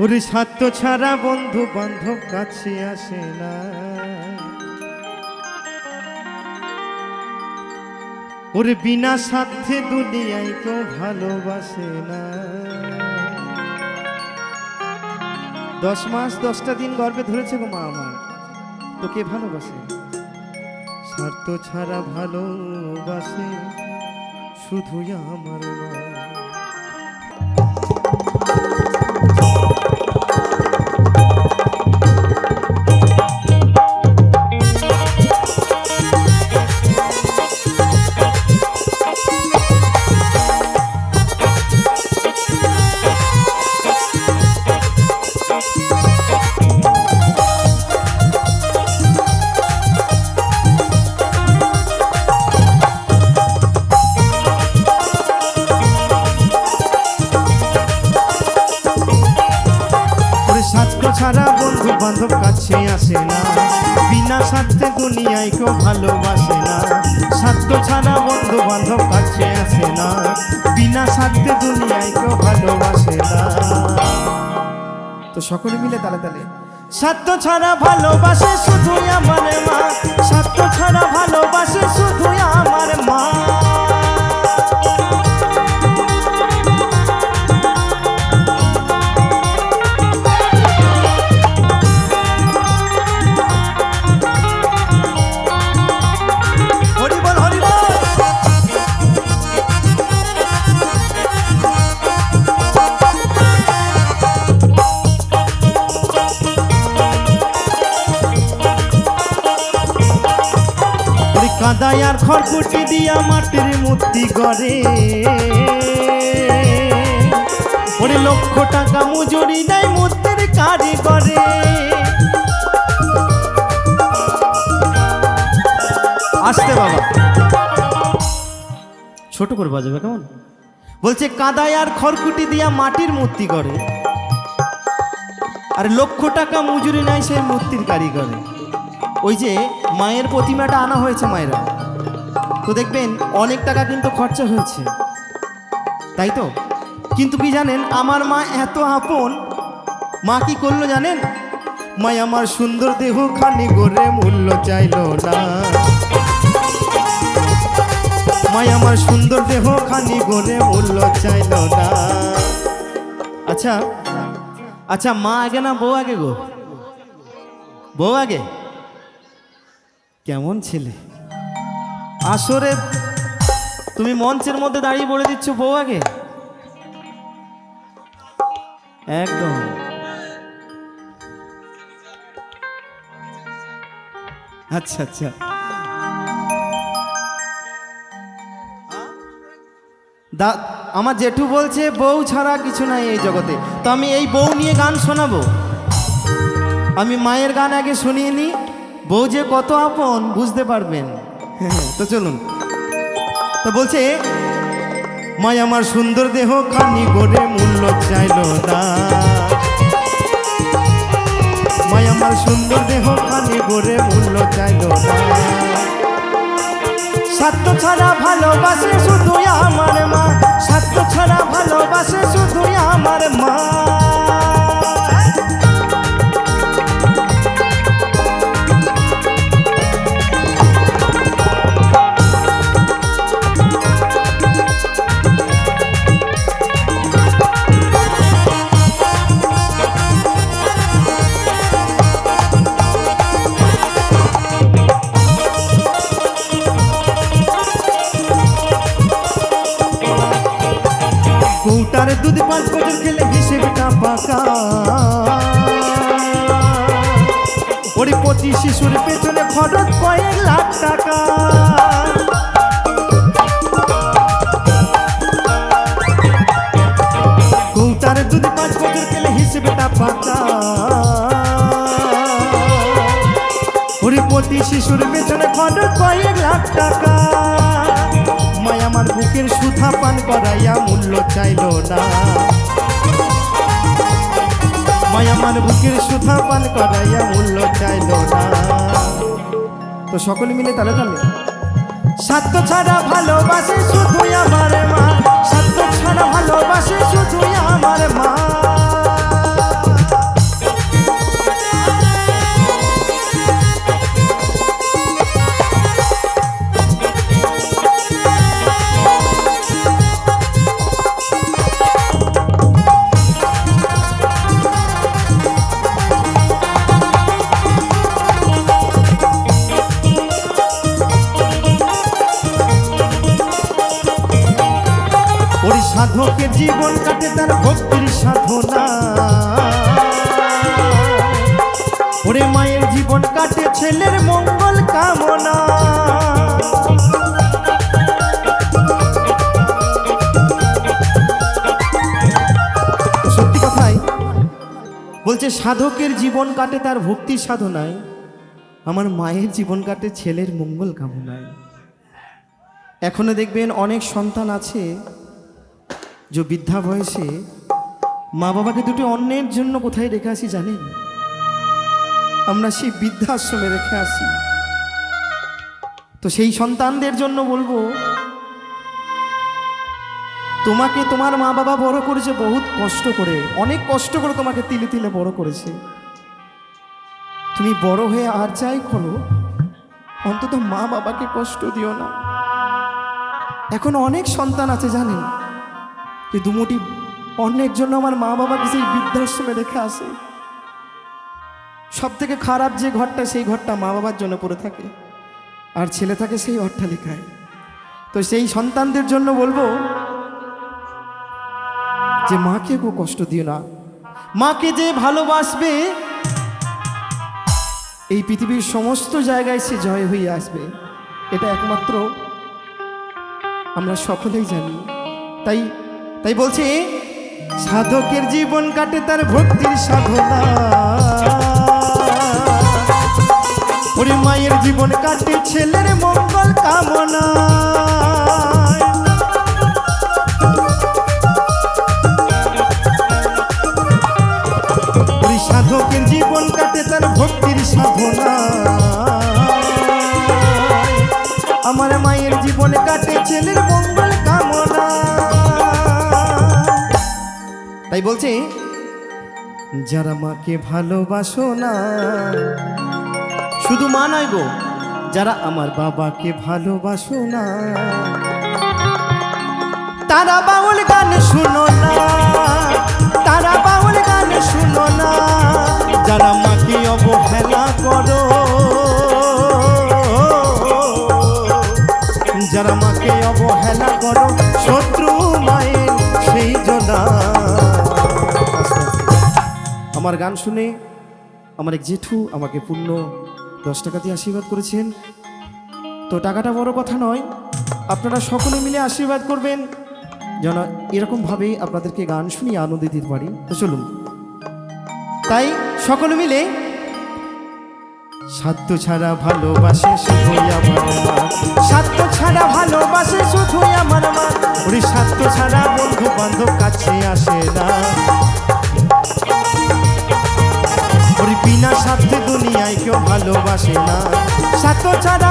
ওরে স্বার্থ ছাড়া বন্ধু বান্ধব কাছে আসে না। ওরে বিনা স্বার্থে দুনিয়ায় কেউ ভালোবাসে না। দশ মাস, দশটা দিন গর্বে ধরেছে গো মা আমার তোকে ভালোবাসে। স্বার্থ ছাড়া ভালোবাসে শুধুই আমার মা। বান্ধব কাছে আসে না। বিনা স্বার্থে দুনিয়ায় কেউ ভালোবাসে না। স্বার্থ ছাড়া বন্ধু বান্ধব কাছে আসে না। বিনা স্বার্থে দুনিয়ায় কেউ ভালোবাসে না। তো সকলে মিলে তালে তালে। স্বার্থ ছাড়া ভালোবাসে শুধু আমার মা। স্বার্থ ছাড়া ভালোবাসে কাদায় আর খড়কুটি দিয়া মাটির মূর্তি করে ওরে লক্ষ টাকা মজুরি দেয় মূর্তির কারিগরে। আসতে বাবা। ছোট করে বাজাবে কেমন? বলছে, কাদায় আর খড়কুটি দিয়া মাটির মূর্তি করে আর লক্ষ টাকা মজুরি নেয় সেই মূর্তির কারিগরে। ওই যে মায়ের প্রতিমাটা আনা হয়েছে মায়েরা। তো দেখবেন অনেক টাকা কিন্তু খরচা হয়েছে। তাই তো? কিন্তু কি জানেন, আমার মা এত আপন। মা কি করল জানেন? মা আমার সুন্দর দেহ খানি গড়ে মূল্য চাইলো না। মাই আমার সুন্দর দেহ খানি গড়ে মূল্য চাইলো না। আচ্ছা আচ্ছা মা আগে না বউ আগে গো? বউ আগে? কেমন ছেলে? আসরে, তুমি মঞ্চের মধ্যে দাঁড়িয়ে বলে দিচ্ছ বউ আগে একদম। আচ্ছা আচ্ছা। দা, আমার জেঠু বলছে, বউ ছাড়া কিছু নাই এই জগতে। তো আমি এই বউ নিয়ে গান শোনাবো? আমি মায়ের গান আগে শুনিয়ে নিই। বউ যে কত আপন, বুঝতে পারবেন। তো চলুন। তো বলছে, মায় আমার সুন্দর দেহ খানি গড়ে মূল্য চাইল না। মায় আমার সুন্দর দেহ খানি গড়ে মূল্য চাইল না। স্বার্থ ছাড়া ভালোবাসে শুধু আমার মা। স্বার্থ ছাড়া ভালোবাসে শুধু আমার মা। প্রতি শিশুর পেছনে খরচ কয়েক লাখ টাকা। কৌটার যদি পাঁচ বছর খেলে হিসেবটা পাকা ওরে শিশুর পেছনে খরচ কয়েক লাখ টাকা। মায় আমার বুকের সুধা পান করাইয়া মূল্য চাইল না। মায় আমার বুকের সুধা পান করাইয়া মূল্য চাইল না। তো সকলে মিলে তালে তালে। স্বার্থ ছাড়া ভালোবাসে শুধু আমার মা। স্বার্থ ছাড়া ভালোবাসে শুধু আমার মা। ভক্তির সাধনা। ওরে মায়ের জীবন কাটে ছেলের মঙ্গল কামনা। সত্যি কথাই, বলছে, সাধকের জীবন কাটে তার ভক্তির সাধনায়, আমার মায়ের জীবন কাটে ছেলের মঙ্গল কামনায়। এখনও দেখবেন অনেক সন্তান আছে যে বৃদ্ধা বয়সে মা বাবাকে দুটো অন্যের জন্য কোথায় রেখে আসি জানেন? আমরা সেই বৃদ্ধাশ্রমে রেখে আসি। তো সেই সন্তানদের জন্য বলব, তোমাকে তোমার মা বাবা বড় করেছে বহুত কষ্ট করে, অনেক কষ্ট করে তোমাকে তিলে তিলে বড় করেছে। তুমি বড় হয়ে আর যাই করো অন্তত মা বাবাকে কষ্ট দিও না। এখন অনেক সন্তান আছে জানেন? যে দুমুটি অন্যের জন্য আমার মা বাবাকে সেই বৃদ্ধাশ্রমে রেখে আসে। সব থেকে খারাপ যে ঘরটা, সেই ঘরটা মা বাবার জন্য পড়ে থাকে। আর ছেলে থাকে সেই অট্টালিকায়। তো সেই সন্তানদের জন্য বলব যে মাকে কেউ কষ্ট দিও না। মাকে যে ভালোবাসবে, এই পৃথিবীর সমস্ত জায়গায় সে জয় হয়ে আসবে। এটা একমাত্র আমরা সকলেই জানি। তাই তাই বলছি, সাধকের জীবন কাটে তার ভক্তির সাধনা। মায়ের জীবন কাটে ছেলের মঙ্গল কামনা। সাধকের জীবন কাটে তার ভক্তির সাধনা। আমার মায়ের জীবন কাটে ছেলের মঙ্গল তাই বলছি, যারা মাকে ভালোবাসো না, শুধু মা নয় গো, যারা আমার বাবাকে ভালোবাসো না, তারা বাউল গান শুনো না, তারা বাউল গান শুনো না, যারা মাকে অবহেলা করো, যারা মাকে অবহেলা করো শত্রু আমার গান শুনে আমার এক জেঠু আমাকে পূর্ণ দশ টাকা দিয়ে আশীর্বাদ করেছেন। তো টাকাটা বড় কথা নয়, আপনারা সকলে মিলে আশীর্বাদ করবেন। যেন এরকমভাবেই আপনাদেরকে গান শুনিয়ে আনন্দ দিতে পারি। তো চলুন। তাই সকলে মিলে সাধ্য ছাড়া ভালোবাসে শুধুই আমার মা। সাধ্য ছাড়া ভালোবাসে শুধুই আমার মা। ওরে সাধ্য ছাড়া বন্ধু বান্ধব কাছে আসে না। ওর বিনা স্বার্থে দুনিয়ায় কেউ ভালোবাসে না। স্বার্থ ছাড়া